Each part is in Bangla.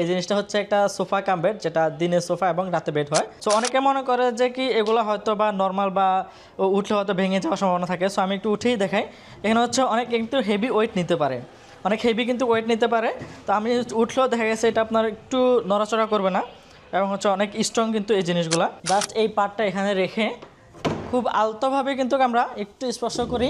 এই জিনিসটা হচ্ছে একটা সোফা কাম বেড, যেটা দিনে সোফা এবং রাতে বেড হয়। সো অনেকে মনে করে যে কি এগুলো হয়তো বা নর্মাল বা উঠলে হয়তো ভেঙে যাওয়ার সম্ভাবনা থাকে। সো আমি একটু উঠেই দেখাই। এখানে হচ্ছে অনেক কিন্তু হেভি ওয়েট নিতে পারে। অনেক হেভি কিন্তু ওয়েট নিতে পারে। তো আমি উঠলেও দেখা গেছে এটা আপনার একটু নড়াচড়া করবে না। এবং হচ্ছে অনেক স্ট্রং কিন্তু এই জিনিসগুলা। জাস্ট এই পার্টটা এখানে রেখে খুব আলতোভাবে কিন্তু আমরা একটু স্পর্শ করি।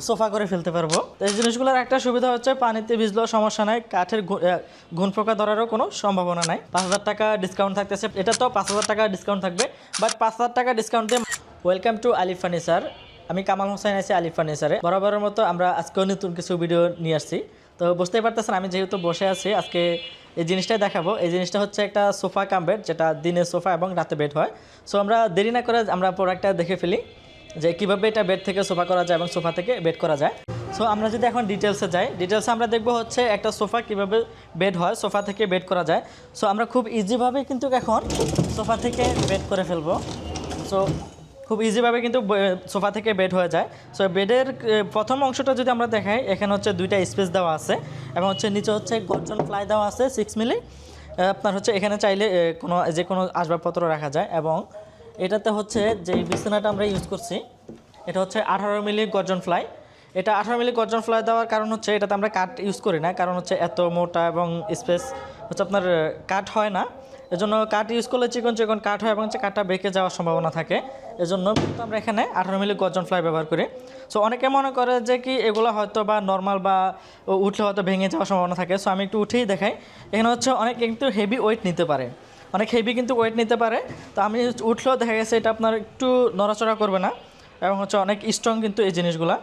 সোফা করে ফেলতে পারব। এই জিনিসগুলোর একটা সুবিধা হচ্ছে পানিতে ভিজলেও সমস্যা নাই কাঠের ঘু- আহ, ঘুণ পোকা ধরারও কোনো সম্ভাবনা নাই। পাঁচ হাজার টাকা ডিসকাউন্ট থাকতেছে এটা তো পাঁচ হাজার টাকা ডিসকাউন্ট থাকবে বাট পাঁচ হাজার টাকা ডিসকাউন্ট দিয়ে ওয়েলকাম টু আলিফ ফার্নিচার আমি কামাল হোসেন আছি আলিফ ফার্নিচারে বরাবরের মতো আমরা আজকেও নতুন কিছু ভিডিও নিয়ে আসছি। তো বুঝতেই পারতেছেন আমি যেহেতু বসে আছি আজকে এই জিনিসটাই দেখাবো। এই জিনিসটা হচ্ছে একটা সোফা কাম বেড যেটা দিনে সোফা এবং রাতে বেড হয়। সো আমরা দেরি না করে আমরা প্রোডাক্টটা দেখে ফেলি। যে কীভাবে এটা বেড থেকে সোফা করা যায় এবং সোফা থেকে বেড করা যায়। সো আমরা যদি এখন ডিটেলসে যাই ডিটেলসে আমরা দেখব হচ্ছে একটা সোফা কীভাবে বেড হয়, সোফা থেকে বেড করা যায়। সো আমরা খুব ইজিভাবে কিন্তু এখন সোফা থেকে বেড করে ফেলব। সো খুব ইজিভাবে কিন্তু সোফা থেকে বেড হয়ে যায়। সো বেডের প্রথম অংশটা যদি আমরা দেখাই, এখানে হচ্ছে দুইটা স্পেস দেওয়া আছে এবং হচ্ছে নিচে হচ্ছে গর্জন ফ্লাই দেওয়া আছে সিক্স মিলি আপনার হচ্ছে এখানে চাইলে কোনো যে কোনো আসবাবপত্র রাখা যায় এবং এটাতে হচ্ছে যে বিছানাটা আমরা ইউজ করছি এটা হচ্ছে আঠারো মিলি গর্জন ফ্লাই। এটা আঠারো মিলি গর্জন ফ্লাই দেওয়ার কারণ হচ্ছে এটাতে আমরা কাঠ ইউজ করি না, কারণ হচ্ছে এত মোটা এবং স্পেস হচ্ছে আপনার কাঠ হয় না। এজন্য কাঠ ইউজ করলে চিকন চিকন কাঠ হয় এবং হচ্ছে কাঠটা বেঁকে যাওয়ার সম্ভাবনা থাকে। এজন্য কিন্তু আমরা এখানে আঠারো মিলি গর্জন ফ্লাই ব্যবহার করি। সো অনেকে মনে করে যে কি এগুলো হয়তো বা নর্মাল বা উঠলে হয়তো ভেঙে যাওয়ার সম্ভাবনা থাকে। সো আমি একটু উঠেই দেখাই। এখানে হচ্ছে অনেক কিন্তু হেভি ওয়েট নিতে পারে। অনেক হেভি কিন্তু ওয়েট নিতে পারে। তো আমি উঠলেও দেখা গেছে এটা আপনার একটু নড়াচড়া করবে না। এবং হচ্ছে অনেক স্ট্রং কিন্তু এই জিনিসগুলা।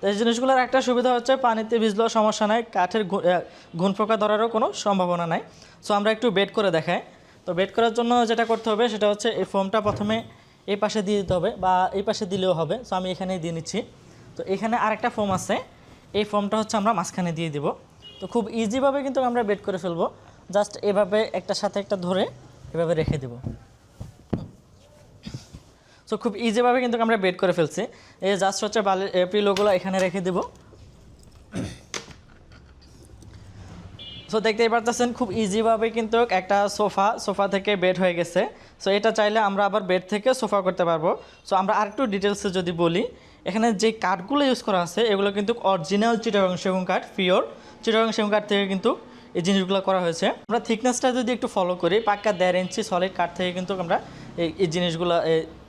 তো এই জিনিসগুলোর একটা সুবিধা হচ্ছে পানিতে ভিজলেও সমস্যা নাই কাঠের ঘু- আহ, পোকা ধরারও কোনো সম্ভাবনা নাই। সো আমরা একটু বেড করে দেখাই। তো বেড করার জন্য যেটা করতে হবে সেটা হচ্ছে এই ফোমটা প্রথমে এই পাশে দিয়ে দিতে হবে বা এই পাশে দিলেও হবে। সো আমি এখানেই দিয়ে নিচ্ছি। তো এখানে আরেকটা ফোম আছে। এই ফোমটা হচ্ছে আমরা মাঝখানে দিয়ে দিব। তো খুব ইজিভাবে কিন্তু আমরা বেড করে ফেলব। জাস্ট এভাবে একটা সাথে একটা ধরে এভাবে রেখে দেবো। সো খুব ইজিভাবে কিন্তু আমরা বেড করে ফেলছি। এই জাস্ট হচ্ছে বালি পিলোগুলো এখানে রেখে দেব। সো দেখতেই পারতেছেন, খুব ইজিভাবে কিন্তু একটা সোফা সোফা থেকে বেড হয়ে গেছে। সো এটা চাইলে আমরা আবার বেড থেকে সোফা করতে পারব। সো আমরা আরেকটু ডিটেলসে যদি বলি, এখানে যে কাঠগুলো ইউজ করা আছে, এগুলো কিন্তু অরিজিনাল চিটাগং সেগুন কাঠ পিওর চিটাগং সেগুন কাঠ থেকে কিন্তু এই জিনিসগুলো করা হয়েছে। আমরা থিকনেসটা যদি একটু ফলো করি, পাক্কা দেড় ইঞ্চি সলিড কাঠ থেকে কিন্তু আমরা এই জিনিসগুলো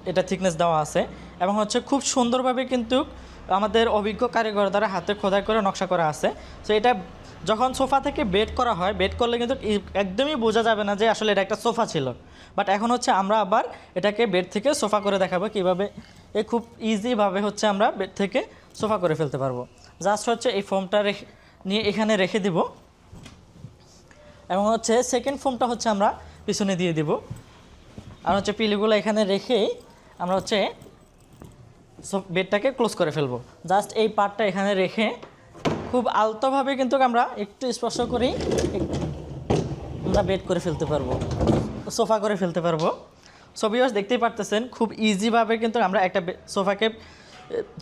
এটা থিকনেস দেওয়া আছে এবং হচ্ছে খুব সুন্দরভাবে কিন্তু আমাদের অভিজ্ঞ কারিগর দ্বারা হাতে খোদাই করে নকশা করা আছে। সো এটা যখন সোফা থেকে বেড করা হয় বেড করলে কিন্তু একদমই বোঝা যাবে না যে আসলে এটা একটা সোফা ছিল। বাট এখন হচ্ছে আমরা আবার এটাকে বেড থেকে সোফা করে দেখাবো কীভাবে এ খুব ইজিভাবে হচ্ছে আমরা বেড থেকে সোফা করে ফেলতে পারব। জাস্ট হচ্ছে এই ফোমটা রেখে, নিয়ে এখানে রেখে দিব। এবং হচ্ছে সেকেন্ড ফোমটা হচ্ছে আমরা পিছনে দিয়ে দিব। আর হচ্ছে পিলিগুলো এখানে রেখেই আমরা হচ্ছে বেডটাকে ক্লোজ করে ফেলব। জাস্ট এই পার্টটা এখানে রেখে খুব আলতোভাবে কিন্তু আমরা একটু স্পর্শ করি এক- আমরা বেড করে ফেলতে পারব, সোফা করে ফেলতে পারব। ছবিওস দেখতেই পারতেছেন, খুব ইজিভাবে কিন্তু আমরা একটা সোফাকে,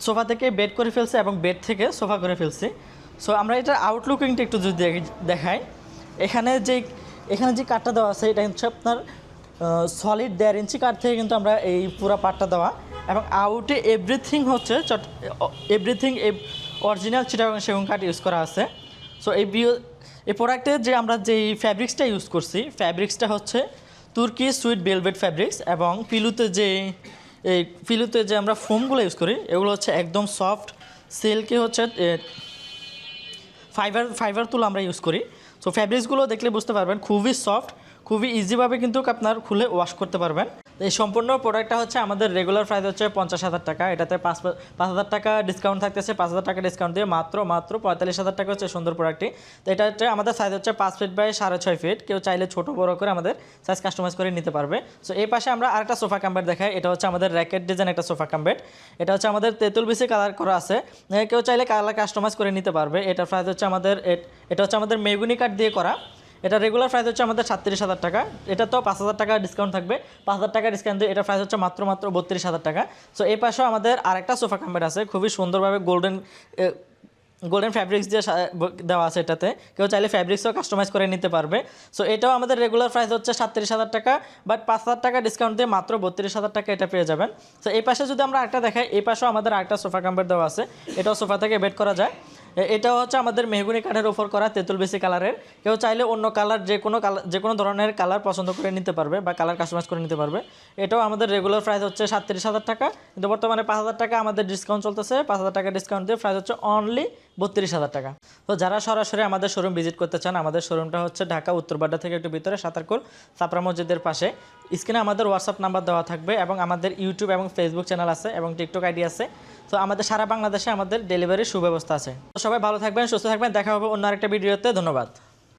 সোফা থেকে বেড করে ফেলছি এবং বেড থেকে সোফা করে ফেলছি। সো আমরা এটার আউটলুকিংটা একটু যদি দেখ- দেখাই, এখানে যে এখানে যে কাঠটা দেওয়া আছে, এটা হচ্ছে আপনার সলিড দেড় ইঞ্চি কাঠ থেকে কিন্তু আমরা এই পুরো পাটটা দেওয়া। এবং আউটে এভরিথিং হচ্ছে, চট এভরিথিং অরিজিনাল চিটাগং সেগুন কাঠ ইউজ করা আছে। সো এই বিও এই প্রোডাক্টে যে আমরা যেই ফ্যাব্রিক্সটা ইউজ করছি ফ্যাব্রিক্সটা হচ্ছে তুর্কি সুইট বেলভেট ফ্যাব্রিক্স এবং পিলুতে যে এই পিলুতে যে আমরা ফোমগুলো ইউজ করি, এগুলো হচ্ছে একদম সফট সিল্কি হচ্ছে ফাইবার ফাইবার তুলো আমরা ইউজ করি। সো ফ্যাব্রিক্সগুলো দেখলে বুঝতে পারবেন খুবই সফট খুবই ইজিভাবে কিন্তু আপনার খুলে ওয়াশ করতে পারবেন। এই সম্পূর্ণ প্রোডাক্টটা হচ্ছে আমাদের রেগুলার প্রাইস হচ্ছে পঞ্চাশ হাজার টাকা। এটাতে পাঁচ পাঁচ হাজার টাকা ডিসকাউন্ট থাকতেছে। পাঁচ হাজার টাকা ডিসকাউন্ট দিয়ে মাত্র মাত্র পঁয়তাল্লিশ হাজার টাকা হচ্ছে সুন্দর প্রোডাক্টটি তো এটা হচ্ছে আমাদের সাইজ হচ্ছে পাঁচ ফিট বাই সাড়ে ছয় ফিট কেউ চাইলে ছোট, বড় করে আমাদের সাইজ কাস্টমাইজ করে নিতে পারবে। সো এই পাশে আমরা আরেকটা সোফা কাম্বেট দেখাই। এটা হচ্ছে আমাদের র্যাকেট ডিজাইন একটা সোফা কাম্বেট এটা হচ্ছে আমাদের তেঁতুল বিসি কালার করা আছে। কেউ চাইলে কালার কাস্টমাইজ করে নিতে পারবে। এটার প্রাইস হচ্ছে আমাদের এটা হচ্ছে আমাদের মেগুনি কাঠ দিয়ে করা। এটা রেগুলার প্রাইস হচ্ছে আমাদের সাতত্রিশ হাজার টাকা। এটা তো পাঁচ হাজার টাকা ডিসকাউন্ট থাকবে। পাঁচ হাজার টাকা ডিসকাউন্ট এটা প্রাইস হচ্ছে মাত্র মাত্র বত্রিশ হাজার টাকা। সো এই পাশেও আমাদের আরেকটা সোফা কাম্বেট আছে। খুবই সুন্দরভাবে গোল্ডেন গোল্ডেন ফ্যাব্রিক্স দিয়ে সা- দেওয়া আছে এটাতে। কেউ চাইলে ফ্যাব্রিক্সও কাস্টমাইজ করে নিতে পারবে। সো এটাও আমাদের রেগুলার প্রাইস হচ্ছে সাতত্রিশ হাজার টাকা। বাট পাঁচ হাজার টাকা ডিসকাউন্ট দিয়ে মাত্র বত্রিশ হাজার টাকা এটা পেয়ে যাবেন। তো এই পাশে যদি আমরা একটা দেখাই, এই পাশেও আমাদের আরেকটা সোফা কাম্বার দেওয়া আছে। এটাও সোফা থেকে বেড করা যায়। এটাও হচ্ছে আমাদের মেহগুনি কাঠের ওপর করা তেঁতুল বেশি কালারের। কেউ চাইলে অন্য কালার, যে কোনো কালার যে কোনো ধরনের কালার পছন্দ করে নিতে পারবে বা কালার কাস্টমাইজ করে নিতে পারবে। এটাও আমাদের রেগুলার প্রাইস হচ্ছে সাতত্রিশ হাজার টাকা। কিন্তু বর্তমানে পাঁচ হাজার টাকা আমাদের ডিসকাউন্ট চলতেছে। পাঁচ হাজার টাকা ডিসকাউন্ট দিয়ে প্রাইস হচ্ছে অনলি বত্রিশ হাজার টাকা। তো যারা সরাসরি আমাদের শোরুম ভিজিট করতে চান, আমাদের শোরুমটা হচ্ছে ঢাকা উত্তরবাড্ডা থেকে একটু ভিতরে সাঁতারকুল সাপরা মসজিদের পাশে। স্ক্রিনে আমাদের হোয়াটসঅ্যাপ নাম্বার দেওয়া থাকবে এবং আমাদের ইউটিউব এবং ফেসবুক চ্যানেল আছে এবং টিকটক আইডি আছে। তো আমাদের সারা বাংলাদেশে আমাদের ডেলিভারির সুব্যবস্থা আছে। তো সবাই ভালো থাকবেন, সুস্থ থাকবেন, দেখা হবে অন্য আরেকটা ভিডিওতে ধন্যবাদ।